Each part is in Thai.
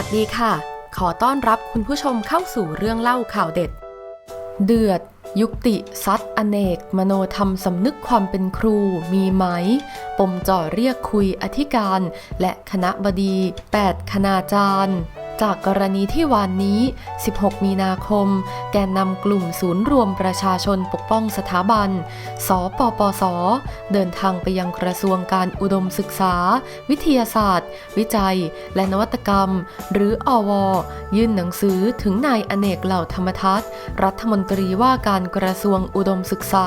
วัสดีค่ะ ขอต้อนรับคุณผู้ชมเข้าสู่เรื่องเล่าข่าวเด็ด เดือด ยุติซัดอเนก มโนธรรมสำนึกความเป็นครูมีไหม ปมจ่อเรียกคุยอธิการ และคณะบดี 8 คณาจารย์ จากกรณีที่วานนี้ 16 มีนาคม แกนนำกลุ่มศูนย์รวมประชาชนปกป้องสถาบัน สปปส เดินทางไปยังกระทรวงการอุดมศึกษา วิทยาศาสตร์ วิจัย และนวัตกรรม หรืออว ยื่นหนังสือถึงนายอเนกเหล่าธรรมทัศน์ รัฐมนตรีว่าการกระทรวงอุดมศึกษา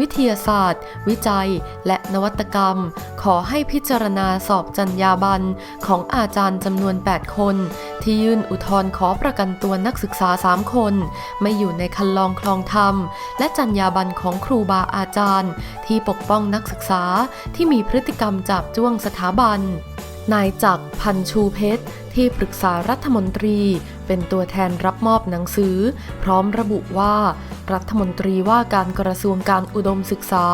วิทยาศาสตร์ วิจัย และนวัตกรรม ขอให้พิจารณาสอบจรรยาบรรณของอาจารย์จำนวน 8 คนที่ยื่นอุทธรณ์ขอประกันตัวนักศึกษา 3 คน ไม่อยู่ในคันลองคลองธรรม และจรรยาบรรณของครูบาอาจารย์ ที่ปกป้องนักศึกษาที่มีพฤติกรรมจับจ้วงสถาบันนายจักรพันชูเพชร ที่ปรึกษารัฐมนตรี เป็นตัวแทนรับมอบหนังสือ พร้อมระบุว่า รัฐมนตรีว่าการกระทรวงการอุดมศึกษา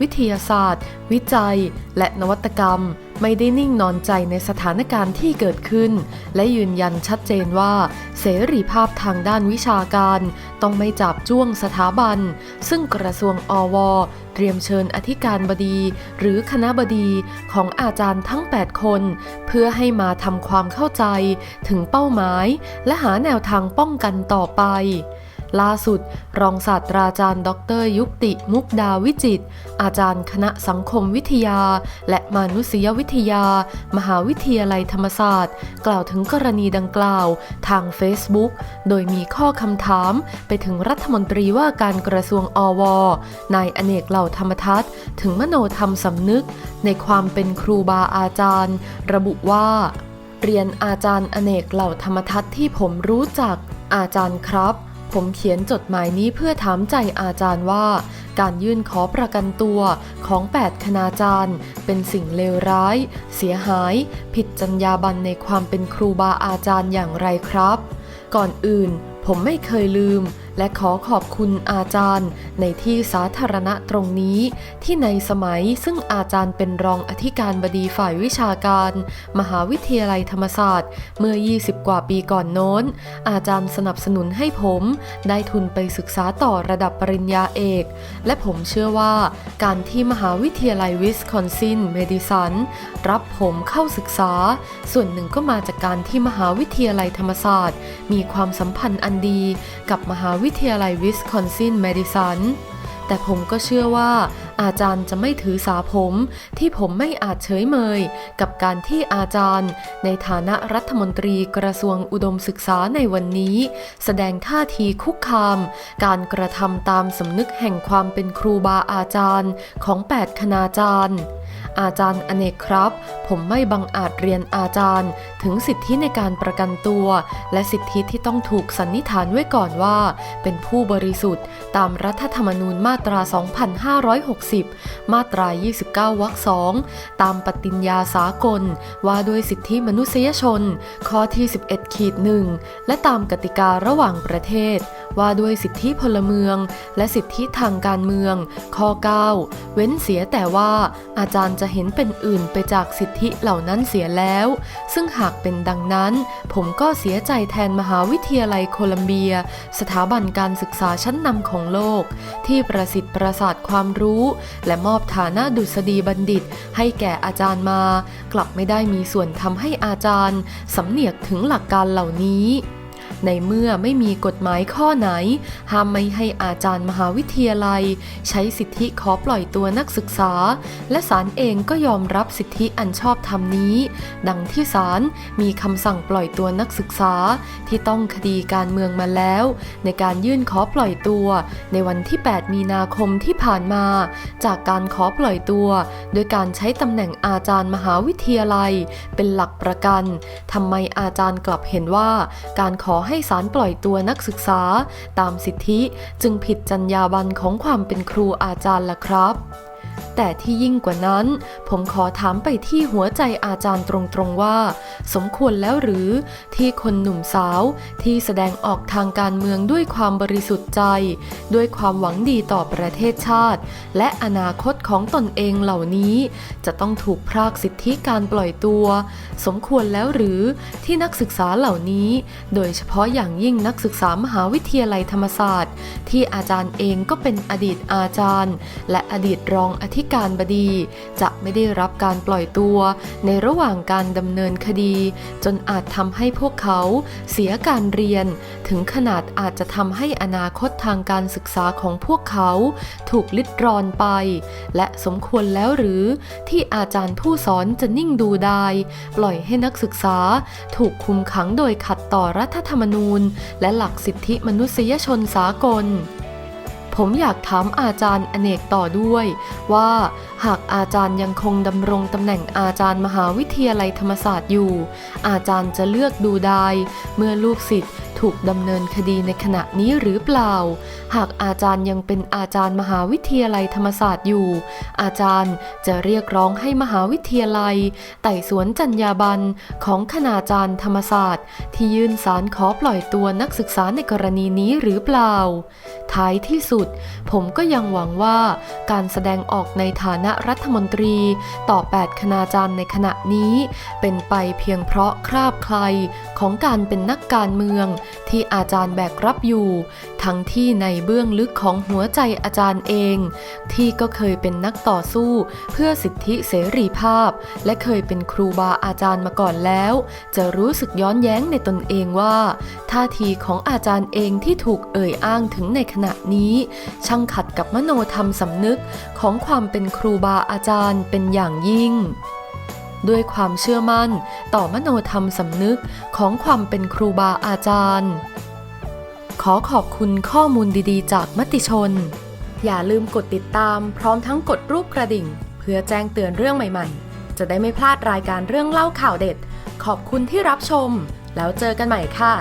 วิทยาศาสตร์ วิจัย และนวัตกรรม ไม่ได้นิ่งนอนใจในสถานการณ์ที่เกิดขึ้น และยืนยันชัดเจนว่า เสรีภาพทางด้านวิชาการ ต้องไม่จับจ้วงสถาบัน ซึ่งกระทรวงอว เตรียมเชิญอธิการบดี หรือคณะบดีของอาจารย์ทั้ง 8 คน เพื่อให้มาทำความเข้าใจถึงเป้าหมาย และหาแนวทางป้องกันต่อไป ล่าสุด รองศาสตราจารย์ ดร ยุติมุกดาวิจิต อาจารย์คณะสังคมวิทยา และมนุษยวิทยา มหาวิทยาลัยธรรมศาสตร์ กล่าวถึงกรณีดังกล่าว ทาง Facebook โดยมีข้อคำถาม ไปถึงรัฐมนตรีว่าการกระทรวงอว นายอเนกเหล่าธรรมทัศน์ ถึงมโนธรรมสำนึก ในความเป็นครูบาอาจารย์ ระบุว่า เรียนอาจารย์อเนกเหล่าธรรมทัศน์ที่ผมรู้จักอาจารย์ครับ ผมเขียนจดหมายนี้เพื่อถามใจอาจารย์ว่า การยื่นขอประกันตัวของ 8 คณาจารย์ เป็นสิ่งเลวร้าย เสียหาย ผิดจรรยาบรรณในความเป็นครูบาอาจารย์อย่างไรครับ ก่อนอื่นผมไม่เคยลืม และขอขอบคุณอาจารย์ในที่สาธารณะตรงนี้ ที่ในสมัยซึ่งอาจารย์เป็นรองอธิการบดีฝ่ายวิชาการ มหาวิทยาลัยธรรมศาสตร์ เมื่อ 20 กว่าปีก่อนโน้น อาจารย์สนับสนุนให้ผม ได้ทุนไปศึกษาต่อระดับปริญญาเอก และผมเชื่อว่า การที่มหาวิทยาลัยวิสคอนซินเมดิสันรับผมเข้าศึกษา ส่วนหนึ่งก็มาจากการที่มหาวิทยาลัยธรรมศาสตร์ มีความสัมพันธ์อันดีกับมหาวิทยาลัยวิสคอนซินเมดิสันแต่ผมก็เชื่อว่าอาจารย์จะไม่ถือสาผม ที่ผมไม่อาจเฉยเมย กับการที่อาจารย์ ในฐานะรัฐมนตรีกระทรวงอุดมศึกษาในวันนี้ แสดงท่าทีคุกคาม การกระทำตามสำนึกแห่งความเป็นครูบาอาจารย์ของ 8 คณาจารย์อาจารย์อเนกครับ ผมไม่บังอาจเรียนอาจารย์ ถึงสิทธิในการประกันตัว และสิทธิที่ต้องถูกสันนิษฐานไว้ก่อนว่า เป็นผู้บริสุทธิ์ ตามรัฐธรรมนูญมาตรา2560 มาตรา 29 วรรคสองตามปฏิญญาสากล ว่าด้วยสิทธิมนุษยชน ข้อที่ 11 ขีดหนึ่งและตามกติการะหว่างประเทศ ว่าด้วยสิทธิพลเมือง และสิทธิทางการเมือง ข้อ 9 เว้นเสียแต่ว่าอาจารย์จะเห็นเป็นอื่นไปจากสิทธิเหล่านั้นเสียแล้ว ซึ่งหากเป็นดังนั้นผมก็เสียใจแทนมหาวิทยาลัยโคลัมเบีย สถาบันการศึกษาชั้นนำของโลก ที่ประสิทธิ์ประสาทความรู้และมอบฐานะดุษฎีบัณฑิต ให้แก่อาจารย์มา กลับไม่ได้มีส่วนทำให้อาจารย์สำเนียกถึงหลักการเหล่านี้ ในเมื่อไม่มีกฎหมายข้อไหน ห้ามไม่ให้อาจารย์มหาวิทยาลัย ใช้สิทธิขอปล่อยตัวนักศึกษา และศาลเองก็ยอมรับสิทธิอันชอบธรรมนี้ ดังที่ศาลมีคำสั่งปล่อยตัวนักศึกษา ที่ต้องคดีการเมืองมาแล้ว ในการยื่นขอปล่อยตัว ในวันที่ 8 มีนาคมที่ผ่านมา จากการขอปล่อยตัว โดยการใช้ตำแหน่งอาจารย์มหาวิทยาลัย เป็นหลักประกันทำไมอาจารย์กลับเห็นว่า การขอให้ศาลปล่อยตัวนักศึกษา ตามสิทธิจึงผิดจรรยาบรรณของความเป็นครูอาจารย์ละครับแต่ที่ยิ่งกว่านั้น ผมขอถามไปที่หัวใจอาจารย์ตรงๆว่า สมควรแล้วหรือที่คนหนุ่มสาวที่แสดงออกทางการเมืองด้วยความบริสุทธิ์ใจ ด้วยความหวังดีต่อประเทศชาติ และอนาคตของตนเองเหล่านี้ จะต้องถูกพรากสิทธิการปล่อยตัว สมควรแล้วหรือที่นักศึกษาเหล่านี้ โดยเฉพาะอย่างยิ่งนักศึกษามหาวิทยาลัยธรรมศาสตร์ ที่อาจารย์เองก็เป็นอดีตอาจารย์ และอดีตรองอธิการบดี จะไม่ได้รับการปล่อยตัว ในระหว่างการดำเนินคดี จนอาจทำให้พวกเขาเสียการเรียน ถึงขนาดอาจจะทำให้อนาคตทางการศึกษาของพวกเขาถูกลิดรอนไป และสมควรแล้วหรือที่อาจารย์ผู้สอนจะนิ่งดูไดายปล่อยให้นักศึกษาถูกคุมขังโดยขัดต่อรัฐธรรมนูญ และหลักสิทธิมนุษยชนสากล ผมอยากถามอาจารย์อเนกต่อด้วย ว่าหากอาจารย์ยังคงดำรงตำแหน่งอาจารย์มหาวิทยาลัยธรรมศาสตร์อยู่ อาจารย์จะเลือกดูได้เมื่อลูกศิษย์ ถูกดำเนินคดีในขณะนี้หรือเปล่า หากอาจารย์ยังเป็นอาจารย์มหาวิทยาลัยธรรมศาสตร์อยู่ อาจารย์จะเรียกร้องให้มหาวิทยาลัย ไต่สวนจรรยาบรรณของคณาจารย์ธรรมศาสตร์ ที่ยื่นสารขอปล่อยตัวนักศึกษาในกรณีนี้หรือเปล่า ท้ายที่สุด ผมก็ยังหวังว่าการแสดงออกในฐานะรัฐมนตรีต่อ 8 คณาจารย์ในขณะนี้ เป็นไปเพียงเพราะคราบใครของการเป็นนักการเมืองที่อาจารย์แบกรับอยู่ ทั้งที่ในเบื้องลึกของหัวใจอาจารย์เอง ที่ก็เคยเป็นนักต่อสู้ เพื่อสิทธิเสรีภาพ และเคยเป็นครูบาอาจารย์มาก่อนแล้ว จะรู้สึกย้อนแย้งในตนเองว่า ท่าทีของอาจารย์เองที่ถูกเอ่ยอ้างถึงในขณะนี้ ช่างขัดกับมโนธรรมสำนึกของความเป็นครูบาอาจารย์เป็นอย่างยิ่ง ด้วยความเชื่อมั่น ต่อมโนธรรมสำนึกของความเป็นครูบาอาจารย์ ขอขอบคุณข้อมูลดีๆ จากมติชน อย่าลืมกดติดตามพร้อมทั้งกดรูปกระดิ่ง เพื่อแจ้งเตือนเรื่องใหม่ๆ จะได้ไม่พลาดรายการเรื่องเล่าข่าวเด็ด ขอบคุณที่รับชม แล้วเจอกันใหม่ค่ะ